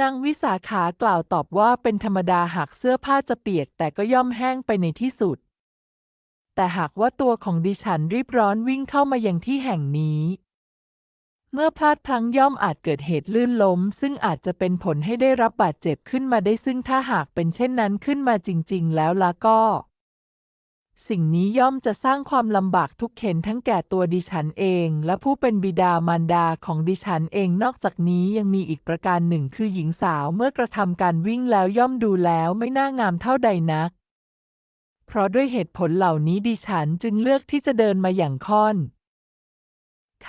นางวิสาขากล่าวตอบว่าเป็นธรรมดาหากเสื้อผ้าจะเปียกแต่ก็ย่อมแห้งไปในที่สุด แต่หากว่าตัวของดิฉันรีบร้อนวิ่งเข้ามายังที่แห่งนี้ เมื่อพลาดพลั้งย่อมอาจเกิดเหตุลื่นล้ม ซึ่งอาจจะเป็นผลให้ได้รับบาดเจ็บขึ้นมาได้ซึ่งถ้าหากเป็นเช่นนั้นขึ้นมาจริง ๆ แล้วละก็ สิ่งนี้ย่อมจะสร้างความลำบากทุกเข็นทั้งแก่ตัวดิฉันเอง และผู้เป็นบิดามารดาของดิฉันเองนอกจากนี้ยังมีอีกประการหนึ่งคือหญิงสาวเมื่อกระทำการวิ่งแล้วย่อมดูแล้วไม่น่างามเท่าใดนัก เพราะด้วยเหตุผลเหล่านี้ดิฉันจึงเลือกที่จะเดินมาอย่างค่อน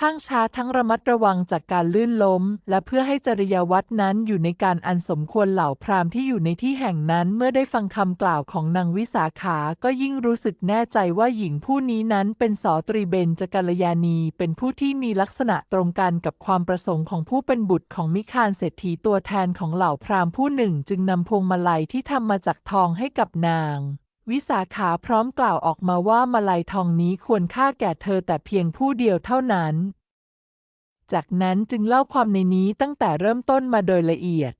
ข้างช้าทั้งระมัดระวังจากการลื่นล้ม และเพื่อให้จริยวัตรนั้นอยู่ในการอันสมควรเหล่าพราหมณ์ที่อยู่ในที่แห่งนั้นเมื่อได้ฟังคำกล่าวของนางวิสาขาก็ยิ่งรู้สึกแน่ใจว่าหญิงผู้นี้นั้นเป็นสอตรีเบญจกัลยาณี เป็นผู้ที่มีลักษณะตรงกันกับความประสงค์ของผู้เป็นบุตรของมิคานเศรษฐีตัวแทนของเหล่าพราหมณ์ผู้หนึ่ง จึงนำพวงมาลัยที่ทำมาจากทองให้กับนาง วิสาขาพร้อมกล่าวออกมาว่ามาลัยทองนี้ควรค่าแก่เธอแต่เพียงผู้เดียวเท่านั้น จากนั้นจึงเล่าความในนี้ตั้งแต่เริ่มต้นมาโดยละเอียด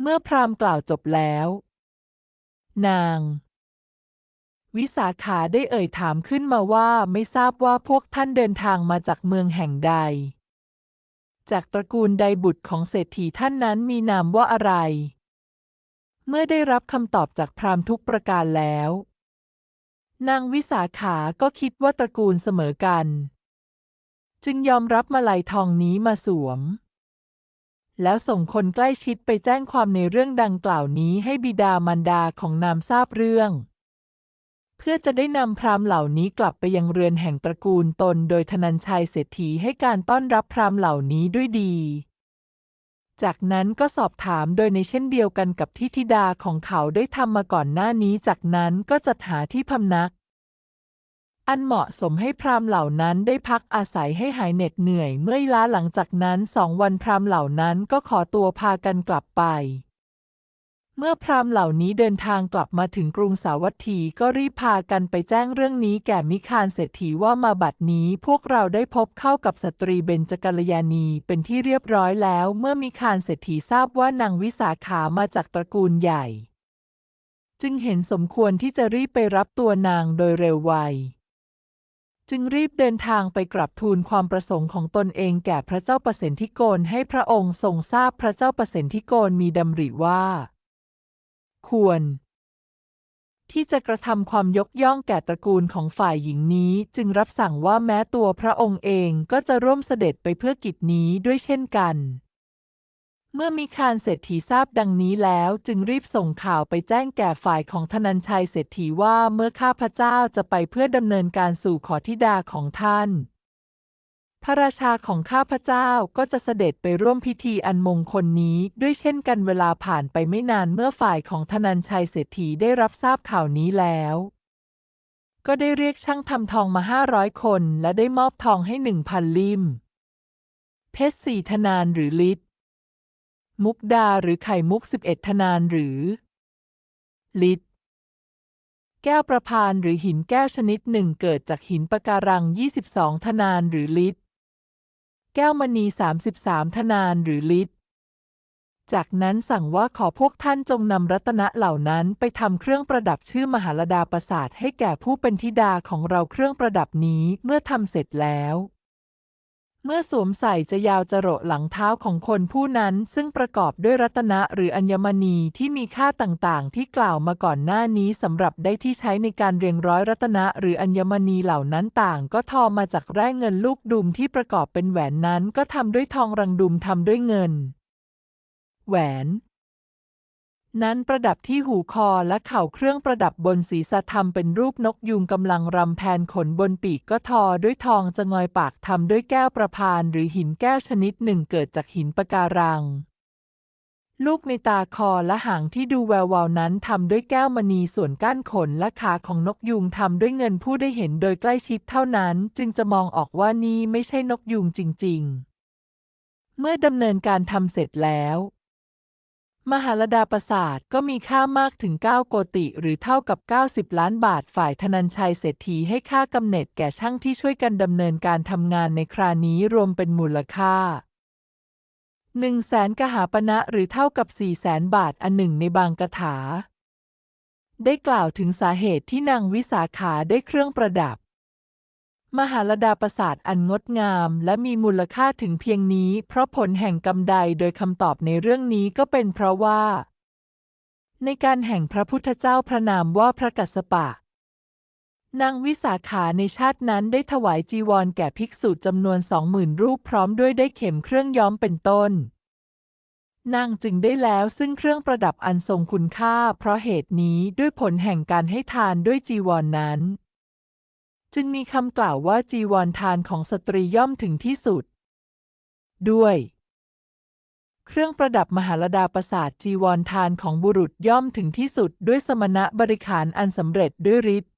เมื่อพราหมณ์กล่าวจบแล้ว นาง วิสาขาได้เอ่ยถามขึ้นมาว่าไม่ทราบว่าพวกท่านเดินทางมาจากเมืองแห่งใด จากตระกูลใดบุตรของเศรษฐีท่านนั้นมีนามว่าอะไร เมื่อได้รับคำตอบจากพราหมณ์ทุกประการแล้ว นางวิสาขาก็คิดว่าตระกูลเสมอกัน จึงยอมรับมาลัยทองนี้มาสวม แล้วส่งคนใกล้ชิดไปแจ้งความในเรื่องดังกล่าวนี้ให้บิดามารดาของนามทราบเรื่อง เพื่อจะได้นำพราหมณ์เหล่านี้กลับไปยังเรือนแห่งตระกูลตน โดยธนัญชัยเศรษฐีให้การต้อนรับพราหมณ์เหล่านี้ด้วยดี จากนั้นก็สอบถามโดยในเช่นเดียวกันกับที่ธิดาของเขาได้ทำมาก่อนหน้านี้ จากนั้นก็จัดหาที่พำนัก อันเหมาะสมให้พราหมณ์เหล่านั้นได้พักอาศัยให้หายเหน็ดเหนื่อย เมื่อยล้าหลังจากนั้นสองวันพราหมณ์เหล่านั้นก็ขอตัวพากันกลับไป เมื่อพราหมณ์เหล่านี้เดินทางกลับมาถึงกรุงสาวัตถีก็รีบพากันไปแจ้งเรื่องนี้แก่มิคานเศรษฐีว่ามาบัดนี้พวกเราได้พบเข้ากับสตรีเบญจกัลยาณีเป็นที่เรียบร้อยแล้ว เมื่อมิคานเศรษฐีทราบว่านางวิสาขามาจากตระกูลใหญ่ จึงเห็นสมควรที่จะรีบไปรับตัวนางโดยเร็วไวจึงรีบเดินทางไปกราบทูลความประสงค์ของตนเองแก่พระเจ้าประสิทธิโกนให้พระองค์ทรงทราบพระเจ้าประสิทธิโกนมีดำริว่า ควร ที่จะกระทำความยกย่องแก่ตระกูลของฝ่ายหญิงนี้จึงรับสั่งว่าแม้ตัวพระองค์เองก็จะร่วมเสด็จไปเพื่อกิจนี้ด้วยเช่นกันเมื่อมีคานเศรษฐีทราบดังนี้แล้วจึงรีบส่งข่าวไปแจ้งแก่ฝ่ายของธนัญชัยเศรษฐีว่าเมื่อข้าพเจ้าจะไปเพื่อดำเนินการสู่ขอธิดาของท่าน พระราชาของข้าพเจ้าก็จะเสด็จไปร่วมพิธีอันมงคลนี้ ด้วยเช่นกันเวลาผ่านไปไม่นานเมื่อฝ่ายของธนัญชัยเศรษฐีได้รับทราบข่าวนี้แล้ว ก็ได้เรียกช่างทำทองมาห้าร้อยคน และได้มอบทองให้หนึ่งพันลิม เพชรสี่ธนานหรือลิตรมุกดาหรือไข่มุกสิบเอ็ดธนานหรือ ลิตรแก้วประพานหรือหินแก้วชนิดหนึ่งเกิดจากหินปะการัง 22 ธนานหรือลิตร แก้วมณี 33 ทนานหรือลิตรจากนั้นสั่งว่าขอพวกท่านจงนำรัตนะเหล่านั้นไปทำเครื่องประดับชื่อมหาลดาประสาทให้แก่ผู้เป็นธิดาของเราเครื่องประดับนี้เมื่อทำเสร็จแล้ว เมื่อสวมใส่จะยาวจรดหลังเท้าของคนผู้นั้น ซึ่งประกอบด้วยรัตนะหรืออัญมณีที่มีค่าต่างๆ ที่กล่าวมาก่อนหน้านี้สำหรับได้ที่ใช้ในการเรียงร้อยรัตนะหรืออัญมณีเหล่านั้นต่าง ก็ทอมาจากแร่เงินลูกดุมที่ประกอบเป็นแหวนนั้น ก็ทำด้วยทองรังดุมทำด้วยเงิน แหวน นั้นประดับที่หูคอและเข่าเครื่องประดับบนศีรษะทำเป็นรูปนกยูงกำลังรำแผนขนบนปีกก็ทอด้วยทองจะงอยปากทำด้วยแก้วประพานหรือหินแก้วชนิดหนึ่งเกิดจากหินปะการัง ลูกในตาคอและหางที่ดูแวววาวนั้นทำด้วยแก้วมณีส่วนก้านขนและขาของนกยูงทำด้วยเงินผู้ได้เห็นโดยใกล้ชิดเท่านั้น จึงจะมองออกว่านี่ไม่ใช่นกยูงจริง ๆ เมื่อดำเนินการทำเสร็จแล้ว มหาลดาประสาทก็มีค่ามากถึง 9 โกติ หรือเท่ากับ 90 ล้านบาทฝ่ายธนัญชัยเศรษฐีให้ค่ากำเนิดแก่ช่างที่ช่วยกันดำเนินการทำงานในครานี้รวมเป็นมูลค่า1 0 0 0 0แสนกหาปณะหรือเท่ากับ4 0 0แสนบาทอันหนึ่งในบางกถา ได้กล่าวถึงสาเหตุที่นางวิสาขาได้เครื่องประดับ มหาลดาประสาทอันงดงามและมีมูลค่าถึงเพียงนี้ เพราะผลแห่งกรรมใดโดยคำตอบในเรื่องนี้ก็เป็นเพราะว่า ในการแห่งพระพุทธเจ้าพระนามว่าพระกัสสปะ นางวิสาขาในชาตินั้นได้ถวายจีวรแก่ภิกษุจำนวนสองหมื่นรูปพร้อมด้วยได้เข็มเครื่องย้อมเป็นต้น นางจึงได้แล้วซึ่งเครื่องประดับอันทรงคุณค่า เพราะเหตุนี้ด้วยผลแห่งการให้ทานด้วยจีวรนนั้น จึงมีคำกล่าวว่าจีวรทานของสตรีย่อมถึงที่สุด ด้วย เครื่องประดับมหาลดาประสาทจีวรทานของบุรุษย่อมถึงที่สุดด้วยสมณะบริขารอันสำเร็จด้วยฤทธิ์